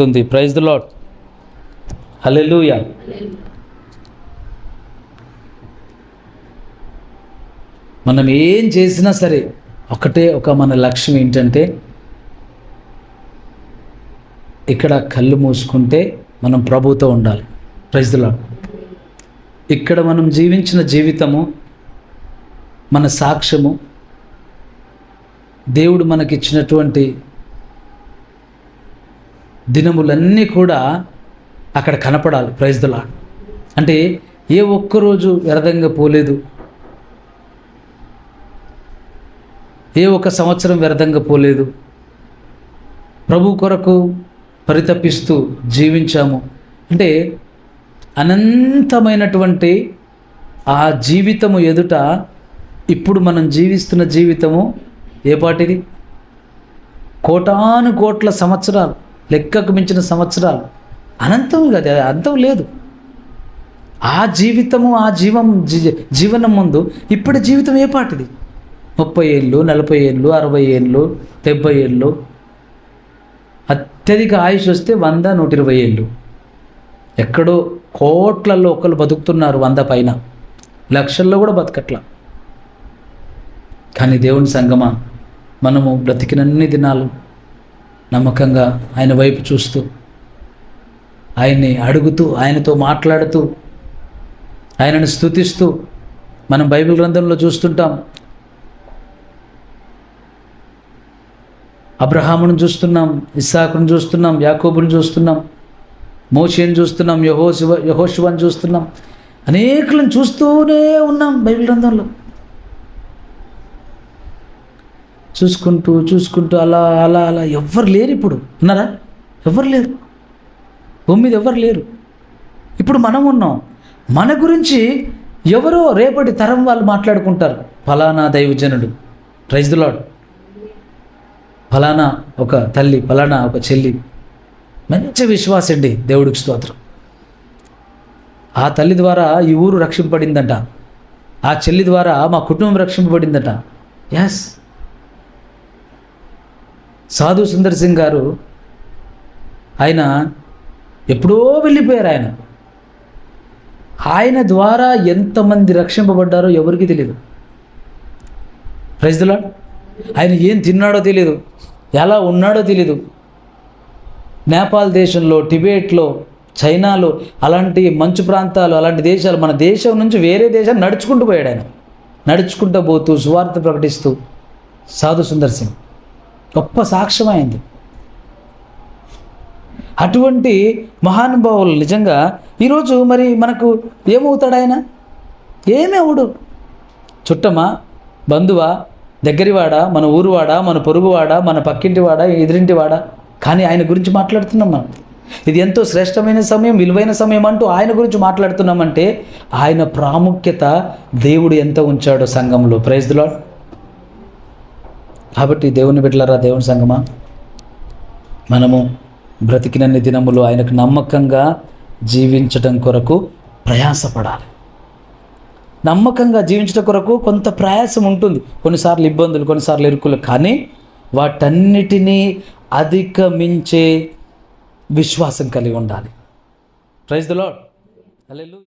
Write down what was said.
ఉంటుంది. Praise the lord హల్లెలూయా మనం ఏం చేసినా సరే ఒకటే ఒక మన లక్ష్యం ఏంటంటే ఇక్కడ కళ్ళు మూసుకుంటే మనం ప్రభుతో ఉండాలి. ప్రైజ్ ద లాట్ ఇక్కడ మనం జీవించిన జీవితము మన సాక్ష్యము దేవుడు మనకిచ్చినటువంటి దినములన్నీ కూడా అక్కడ కనపడాలి. ప్రైజ్ అంటే ఏ ఒక్కరోజు వ్యర్థంగా పోలేదు. ఏ ఒక్క సంవత్సరం వ్యర్థంగా పోలేదు. ప్రభు కొరకు పరితపిస్తూ జీవించాము. అంటే అనంతమైనటువంటి ఆ జీవితము ఎదుట ఇప్పుడు మనం జీవిస్తున్న జీవితము ఏ పాటిది? కోటాను కోట్ల సంవత్సరాలు. లెక్కకు మించిన సంవత్సరాలు. అనంతం కదా అంతం లేదు. ఆ జీవితము ఆ జీవం జీ- జీవనం ముందు ఇప్పటి జీవితం ఏ పాటిది? ముప్పై ఏళ్ళు నలభై ఏళ్ళు అరవై ఏళ్ళు డెబ్బై ఏళ్ళు. అత్యధిక ఆయుష్ వస్తే వంద నూట ఇరవై ఏళ్ళు. ఎక్కడో కోట్లలో ఒకళ్ళు బతుకుతున్నారు వంద పైన. లక్షల్లో కూడా బతకట్లా. కానీ దేవుని సంగమా మనము బ్రతికినన్ని దినాలు నమ్మకంగా ఆయన వైపు చూస్తూ ఆయన్ని అడుగుతూ ఆయనతో మాట్లాడుతూ ఆయనను స్తుతిస్తూ మనం బైబిల్ గ్రంథంలో చూస్తుంటాం. అబ్రహామును చూస్తున్నాం ఇస్సాకును చూస్తున్నాం యాకోబుని చూస్తున్నాం మోషేను చూస్తున్నాం యహోశివ యహోశివని చూస్తున్నాం. అనేకులను చూస్తూనే ఉన్నాం బైబిల్ గ్రంథంలో. చూసుకుంటూ చూసుకుంటూ అలా అలా అలా. ఎవ్వరు లేరు ఇప్పుడు. ఉన్నారా? ఎవ్వరు లేరు. మీద ఎవ్వరు లేరు. ఇప్పుడు మనం ఉన్నాం. మన గురించి ఎవరో రేపటి తరం వాళ్ళు మాట్లాడుకుంటారు. ఫలానా దైవజనుడు. ప్రైజ్ ఫలానా ఒక తల్లి ఫలానా ఒక చెల్లి. మంచి విశ్వాసండి దేవుడికి స్తోత్రం. ఆ తల్లి ద్వారా ఈ ఊరు రక్షింపబడిందంట. ఆ చెల్లి ద్వారా మా కుటుంబం రక్షింపబడిందట. ఎస్ సాధు సుందర్ సింగ్ గారు ఆయన ఎప్పుడో వెళ్ళిపోయారు ఆయన. ఆయన ద్వారా ఎంతమంది రక్షింపబడ్డారో ఎవరికి తెలియదు ప్రైజ్ ఆయన ఏం తిన్నాడో తెలియదు ఎలా ఉన్నాడో తెలియదు నేపాల్ దేశంలో టిబెట్లో చైనాలో అలాంటి మంచు ప్రాంతాలు అలాంటి దేశాలు మన దేశం నుంచి వేరే దేశాలు నడుచుకుంటూ పోయాడు ఆయన. నడుచుకుంటూ పోతూ సువార్త ప్రకటిస్తూ సాధు సుందర్ సింగ్. గొప్ప సాక్ష్యమైంది. అటువంటి మహానుభావులు నిజంగా ఈరోజు మరి మనకు ఏమవుతాడు ఆయన? ఏమీ అవుడు చుట్టమా? బంధువా? దగ్గరివాడా? మన ఊరువాడా? మన పొరుగువాడా? మన పక్కింటివాడా? ఎదురింటివాడా? కానీ ఆయన గురించి మాట్లాడుతున్నాం మనం. ఇది ఎంతో శ్రేష్టమైన సమయం విలువైన సమయం అంటూ ఆయన గురించి మాట్లాడుతున్నామంటే ఆయన ప్రాముఖ్యత దేవుడు ఎంత ఉంచాడో సంఘంలో. ప్రైజ్లో కాబట్టి దేవుని బిడ్డలారా దేవుని సంగమా? మనము బ్రతికినన్ని దినములు ఆయనకు నమ్మకంగా జీవించటం కొరకు ప్రయాసపడాలి. నమ్మకంగా జీవించడం కొరకు కొంత ప్రయాసం ఉంటుంది. కొన్నిసార్లు ఇబ్బందులు కొన్నిసార్లు ఇరుకులు కానీ వాటన్నిటినీ అధిగమించే విశ్వాసం కలిగి ఉండాలి. Praise the lord అల్లెలు